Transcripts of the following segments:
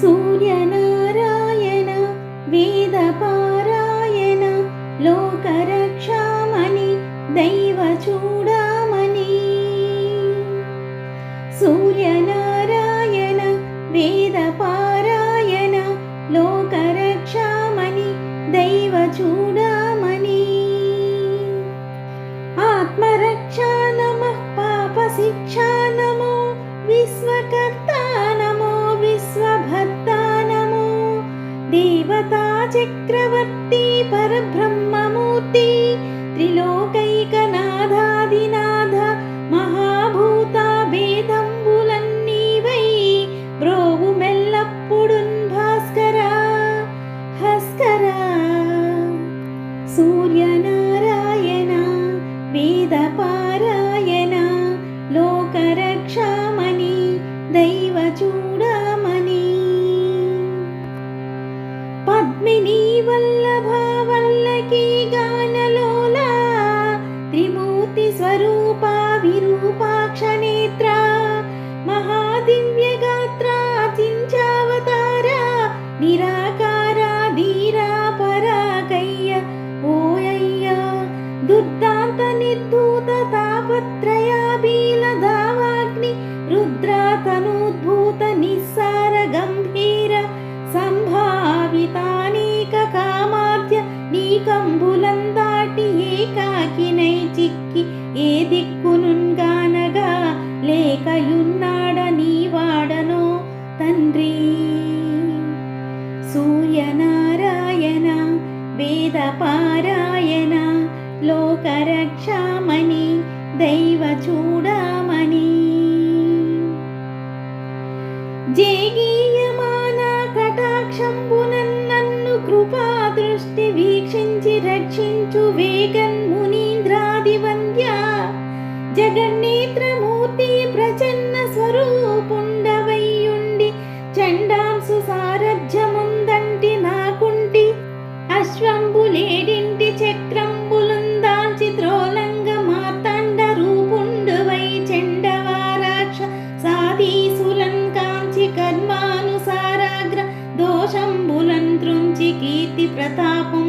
సూర్యనారాయణ వేదపారాయణ లోకరక్షామణి దైవ చూడామణి సూర్యనారాయణ వేద చక్రవర్తి పరబ్రహ్మమూర్తి త్రిలోకైకనాథాదినాథ మహాభూత భేదంబులన్నీవై బ్రోవు మెల్లప్పుడున్ భాస్కర హస్కర సూర్యనారాయణ వేదపా త్రిమూర్తి స్వరూప విరూపాక్ష నేత్ర మహాదివ్య గాత్ర చించావతార నిరాకార ధీరా పరాకయ్య ఓయయ్య దుర్దాంత నిర్ధూత తాపత్రయాబీల దావాగ్ని రుద్రాతనూద్భూత చిక్కినై చిక్కి ఏ దిక్కునుగానగా లేకయున్నాడ నీవాడనో తండ్రి. సూర్యనారాయణ వేదపారాయణ లోకరక్షామణి దైవ చూడమని జేగీయమాన కటాక్షంబునన్నన్ను కృపా దృష్టి వీక్షించి రక్షించు వేగన్ మునీంద్రాది వంద్య జగన్నేత్రమూర్తి ప్రచన్న స్వరూపుండవయ్యుండి చండాంసు సారథ్యముందంటి నాకుంటి అశ్వంబులేడింటి చక్రంబులుందాంచి ద్రోలంగ మాతండ రూపుండువై చెండవారాక్ష సాధీసులన్ కాంచి కర్మానుసారాగ్ర దోషంబులన్ త్రుంచి కీర్తి ప్రతాపం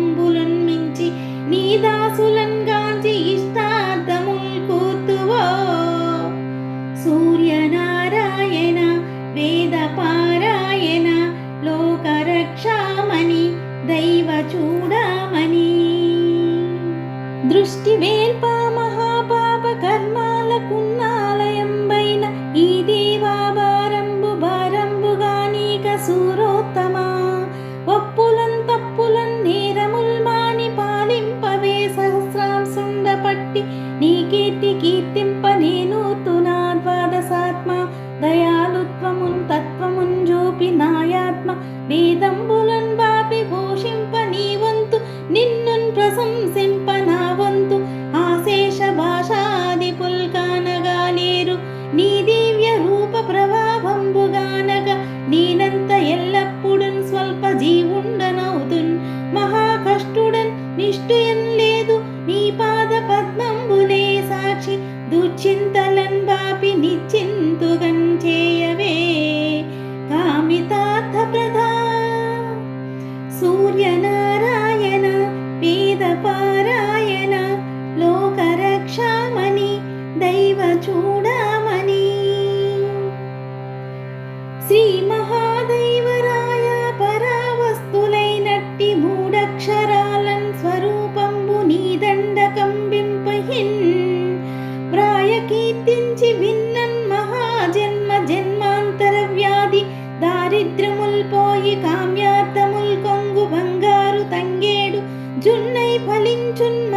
సూర్యనారాయణ వేదపారాయణ లోకరక్షామణి దైవ చూడామణి దృష్టి వేల్పా శ్రీ మహాదైవరాయ పరావస్తులైనట్టి మూడక్షరాలన్ స్వరూపంబు నీ దండకంబింపహిన్ ప్రాయ కీర్తించి విన్నన్ మహాజన్మ జన్మాంతర వ్యాధి దారిద్ర్యముల్పోయి కామ్యార్థముల్ కొంగు బంగారు తంగేడు జున్నై ఫలించున్న